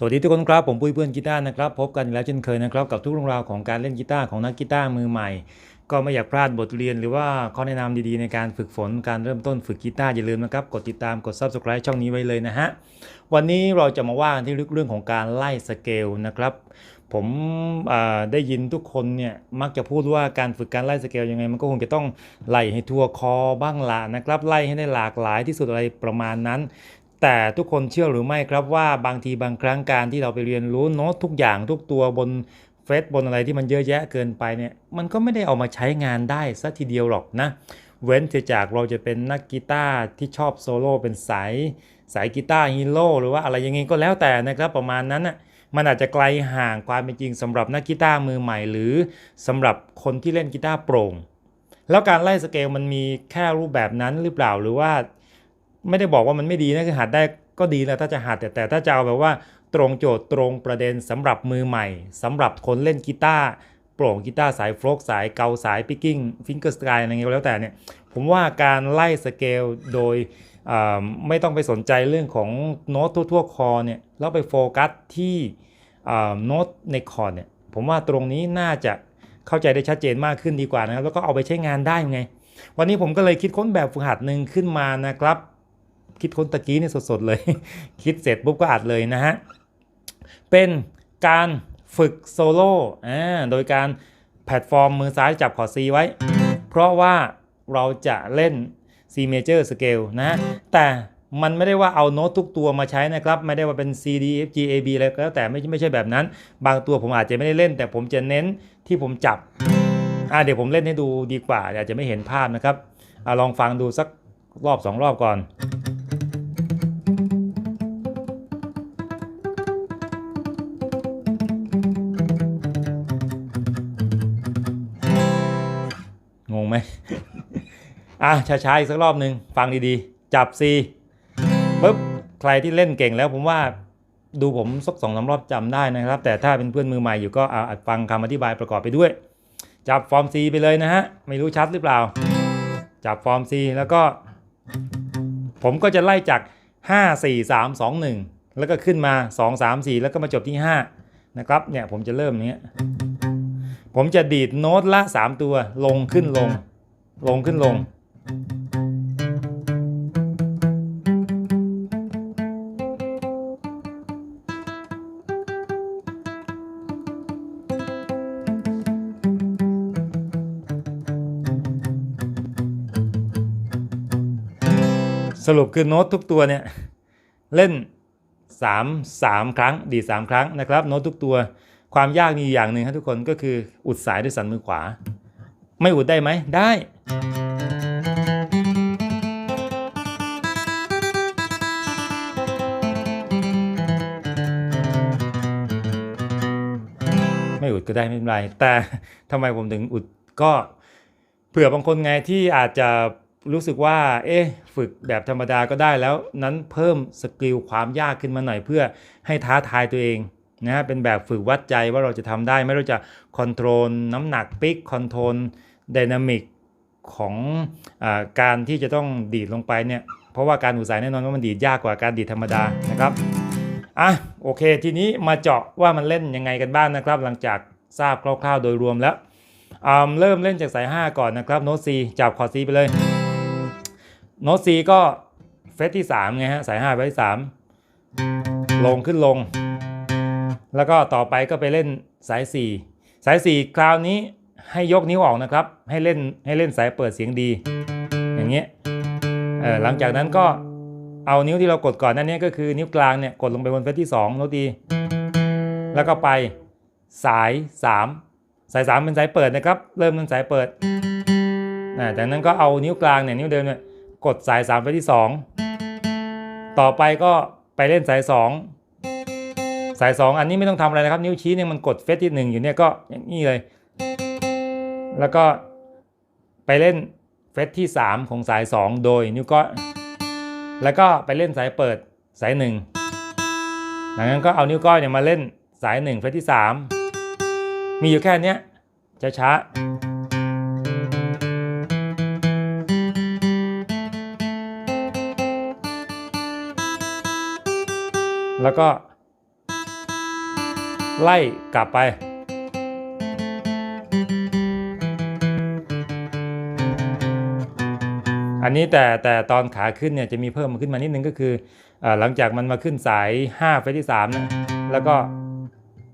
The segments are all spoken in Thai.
สวัสดีทุกคนครับ ผมปุ้ยเพื่อนกีตาร์นะครับพบกันแล้วเช่นเคยนะครับกับทุกเรื่องราวของการเล่นกีตาร์ของนักกีตาร์มือใหม่ ก็ไม่อยากพลาดบทเรียนหรือว่าข้อแนะนำดีๆในการฝึกฝนการเริ่มต้นฝึกกีตาร์อย่าลืมนะครับกดติดตามกด subscribe ช่องนี้ไว้เลยนะฮะวันนี้เราจะมาว่ากันที่เรื่องของการไล่สเกลนะครับผมได้ยินทุกคนเนี่ยมักจะพูดว่าการฝึกการไล่สเกลยังไง มันก็คงจะต้องไล่ให้ทั่วคอบ้างละนะครับไล่ให้ได้หลากหลายที่สุดอะไรประมาณนั้น แต่ทุกคนเชื่อหรือไม่ครับว่าบางทีบางครั้งการที่เราไปเรียนรู้โน้ตทุกอย่างทุกตัวบนเฟซบนอะไรที่มันเยอะแยะเกินไปเนี่ยมันก็ไม่ได้เอามาใช้งานได้สัทีเดียวหรอกนะ เว้นเสียจากเราจะเป็นนักกีตาร์ที่ชอบโซโล่เป็นสายสายกีตาร์ฮีโร่หรือว่าอะไรยังไงก็แล้วแต่นะครับประมาณนั้นน่ะมันอาจจะไกลห่างความเป็นจริงสำหรับนักกีตาร์มือใหม่ หรือสำหรับคนที่เล่นกีตาร์โปร่ง แล้วการไล่สเกลมันมีแค่รูปแบบนั้นหรือเปล่าหรือว่า ไม่ได้บอกว่ามันไม่ดีนะคือหัดได้ก็ดีนะถ้าจะหัดแต่แต่ถ้าจะเอาแบบว่า ตรงโจทย์ตรงประเด็นสำหรับมือใหม่สำหรับคนเล่นกีตาร์โปร่งกีตาร์สายโฟล์กสายเกาสายปิกกิ้งฟิงเกอร์สกายอะไรเงี้ยแล้วแต่เนี่ยผมว่าการไล่สเกลโดยไม่ต้องไปสนใจเรื่องของโน้ตทั่วๆคอเนี่ยแล้วไปโฟกัสที่โน้ตในคอร์ดเนี่ยผมว่าตรงนี้น่าจะเข้าใจได้ชัดเจนมากขึ้นดีกว่านะครับแล้วก็เอาไปใช้งานได้ไง วันนี้ผมก็เลยคิดค้นแบบฝึกหัดหนึ่งขึ้นมานะครับ คิดค้นตะกี้นี่สดๆเลย คิดเสร็จปุ๊บก็อัดเลยนะฮะ เป็นการฝึกโซโล่โดยการแพลตฟอร์มมือซ้ายจับคอร์ด C ไว้ เพราะว่าเราจะเล่น C major scale นะ แต่มันไม่ได้ว่าเอาโน้ตทุกตัวมาใช้นะครับ ไม่ได้ว่าเป็น C D F G A B อะไรก็แล้วแต่ไม่ไม่ใช่แบบนั้น บางตัวผมอาจจะไม่ได้เล่น แต่ผมจะเน้นที่ผมจับอ่าเดี๋ยวผมเล่นให้ดูดีกว่าอาจจะไม่เห็นภาพนะครับอลองฟังดูสักรอบสองรอบก่อน อะช้าๆอีกสักรอบหนึ่งฟังดีๆ จับ C ปุ๊บใครที่เล่นเก่งแล้วผมว่าดูผมสักสองสามรอบจำได้นะครับ แต่ถ้าเป็นเพื่อนมือใหม่อยู่ก็เอาฟังคำอธิบายประกอบไปด้วย จับฟอร์ม C ไปเลยนะฮะ ไม่รู้ชัดหรือเปล่า จับฟอร์ม C แล้วก็ ผมก็จะไล่จาก 5 4 3 2 1 แล้วก็ขึ้นมา 2 3 4 แล้วก็มาจบที่ 5 นะครับเนี่ยผมจะเริ่มอย่างเงี้ยผมจะดีดโน้ตละ 3 ตัวลงขึ้นลง ลงขึ้นลง สรุปคือโน้ตทุกตัวเนี่ยเล่น 3 3 ครั้ง ดี 3 ครั้งนะครับโน้ตทุกตัวความยากมีอยู่อย่างหนึ่งครับทุกคนก็คืออุดสายด้วยสันมือขวา ไม่อุดได้ไหมได้ ก็ได้ไม่เป็นไร แต่ทำไมผมถึงอุดก็เผื่อบางคนไงที่อาจจะรู้สึกว่า เอ๊ะฝึกแบบธรรมดาก็ได้แล้วนั้นเพิ่มสกิลความยากขึ้นมาหน่อยเพื่อให้ท้าทายตัวเองนะฮะเป็นแบบฝึกวัดใจว่าเราจะทำได้ไม่เราจะคอนโทรลน้ำหนักปิกคอนโทรลไดนามิกของอาการที่จะต้องดีดลงไปเนี่ยเพราะว่าการอุดสายแน่นอนว่ามันดีดยากกว่าการดีดธรรมดานะครับอะโอเค ทีนี้มาเจาะว่ามันเล่นยังไงกันบ้างนะครับ หลังจาก ทราบคร่าวๆ โดยรวมแล้วเริ่มเล่นจากสาย 5 ก่อนนะครับโน้ต C จับคอร์ด C ไปเลย โน้ต C ก็เฟสที่3ไงฮะสาย5ไปที่3ลงขึ้นลง แล้วก็ต่อไปก็ไปเล่นสาย 4 สาย 4 คราวนี้ให้ยกนิ้วออกนะครับ ให้เล่นให้เล่นสายเปิดเสียงดี อย่างเงี้ยเออหลังจากนั้นก็เอานิ้วที่เรากดก่อนนั่นเนี่ยก็คือนิ้วกลางเนี่ยกดลงไปบนเฟสที่2โน้ตดี แล้วก็ไป สาย 3 สาย 3 เป็นสายเปิดนะครับ เริ่มเป็นสายเปิดจากนั้นก็เอานิ้วกลางเนี่ยนิ้วเดิมเนี่ยกดสาย 3 ไปที่ 2 ต่อไปก็ไปเล่นสาย 2 สาย 2 อันนี้ไม่ต้องทำอะไรนะครับ นิ้วชี้เนี่ยมันกดเฟสที่ 1 อยู่เนี่ยก็อย่างนี้เลย แล้วก็ไปเล่นเฟสที่ 3 ของสาย 2 โดยนิ้วก้อยแล้วก็ไปเล่นสายเปิดสาย 1 หลังนั้นก็เอานิ้วก้อยเนี่ยมาเล่นสาย 1 เฟสที่ 3 มีอยู่แค่นี้ยช้าแล้วก็ ไล่กลับไป อันนี้แต่แต่ตอนขาขึ้นเนี่ยจะมีเพิ่มขึ้นมานิดนึงก็คืออหลังจากมันมาขึ้นสาย 5 เฟสที่3นะแล้วก็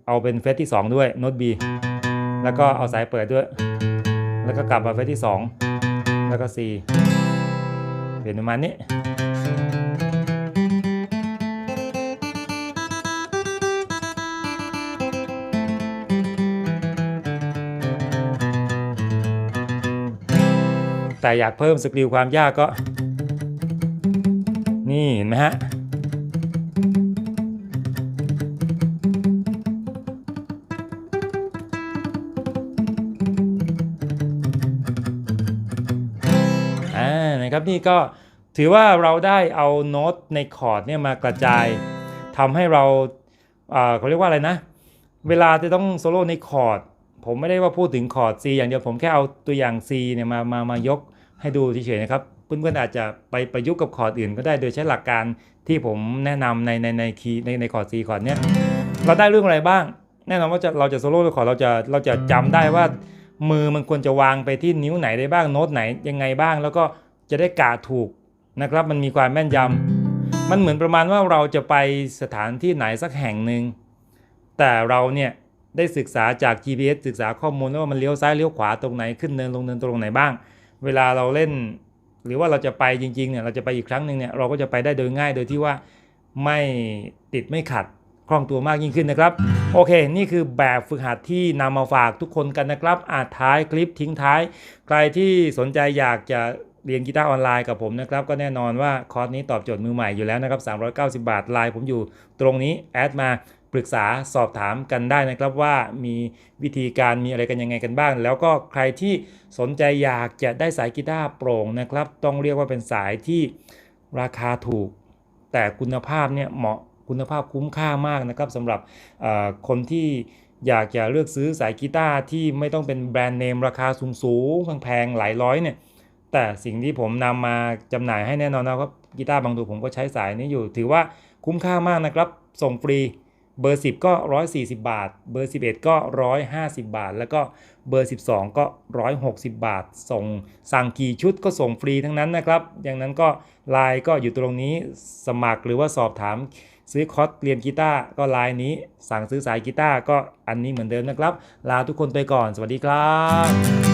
เอาเป็นเฟสที่ 2 ด้วยโน้ต B แล้วก็เอาสายเปิดด้วย แล้วก็กลับมาเฟสที่ 2 แล้วก็ C เปลี่ยนประมาณนี้แต่อยากเพิ่มสกิลความยากก็ นี่เห็นไหมฮะ นะครับนี่ก็ถือว่าเราได้เอาโน้ตในคอร์ดเนี่ยมากระจายทำให้เราเขาเรียกว่าอะไรนะ เวลาจะต้องโซโล่ในคอร์ดผมไม่ได้ว่าพูดถึงคอร์ด C อย่างเดียวผมแค่เอาตัวอย่าง C เนี่ยมามามายกให้ดูเฉยๆนะครับเพื่อนๆอาจจะไปประยุกต์กับคอร์ดอื่นก็ได้โดยใช้หลักการที่ผมแนะนำในในในคีในในคอร์ด C คอร์ดเนี้ยเราได้เรื่องอะไรบ้าง แน่นอนว่าจะเราจะโซโล่ในคอร์ดเราจะเราจะจำได้ว่ามือมันควรจะวางไปที่นิ้วไหนได้บ้างโน้ตไหนยังไงบ้าง แล้วก็ จะได้กะถูกนะครับ มันมีความแม่นยำมันเหมือนประมาณว่าเราจะไปสถานที่ไหนสักแห่งหนึ่งแต่เราเนี่ยได้ศึกษาจาก GPS ศึกษาข้อมูลว่ามันเลี้ยวซ้ายเลี้ยวขวาตรงไหนขึ้นเนินลงเนินตรงไหนบ้าง เวลาเราเล่น หรือว่าเราจะไปจริงๆเนี่ยเราจะไปอีกครั้งหนึ่งเนี่ยเราก็จะไปได้โดยง่ายโดยที่ว่าไม่ติดไม่ขัดคล่องตัวมากยิ่งขึ้นนะครับ โอเค นี่คือแบบฝึกหัดที่นำมาฝากทุกคนกันนะครับอาจท้ายคลิปทิ้งท้าย ใครที่สนใจอยากจะ เรียนกีตาร์ออนไลน์กับผมนะครับ ก็แน่นอนว่าคอร์สนี้ตอบโจทย์มือใหม่อยู่แล้วนะครับ 390 บาทไลน์ผมอยู่ตรงนี้แอดมาปรึกษาสอบถามกันได้นะครับว่ามีวิธีการมีอะไรกันยังไงกันบ้าง แล้วก็ใครที่สนใจอยากจะได้สายกีตาร์โปร่งนะครับ ต้องเรียกว่าเป็นสายที่ราคาถูก แต่คุณภาพเนี่ยเหมาะคุณภาพคุ้มค่ามากนะครับสำหรับคนที่อยากจะเลือกซื้อสายกีตาร์ที่ไม่ต้องเป็นแบรนด์เนมราคาสูงๆแพงๆหลายร้อยเนี่ย แต่สิ่งที่ผมนำมาจำหน่ายให้แน่นอนนะครับกีตาร์บางตัวผมก็ใช้สายนี้อยู่ ถือว่าคุ้มค่ามากนะครับ ส่งฟรีเบอร์ 10 ก็ 140 บาท เบอร์ 11 ก็ 150 บาท แล้วก็เบอร์ 12 ก็ 160 บาท ส่งสั่งกี่ชุดก็ส่งฟรีทั้งนั้นนะครับอย่างนั้นก็ไลน์ก็อยู่ตรงนี้สมัครหรือว่าสอบถามซื้อคอร์สเรียนกีตาร์ก็ไลน์นี้ สั่งซื้อสายกีตาร์ก็อันนี้เหมือนเดิมนะครับ ลาทุกคนไปก่อน สวัสดีครับ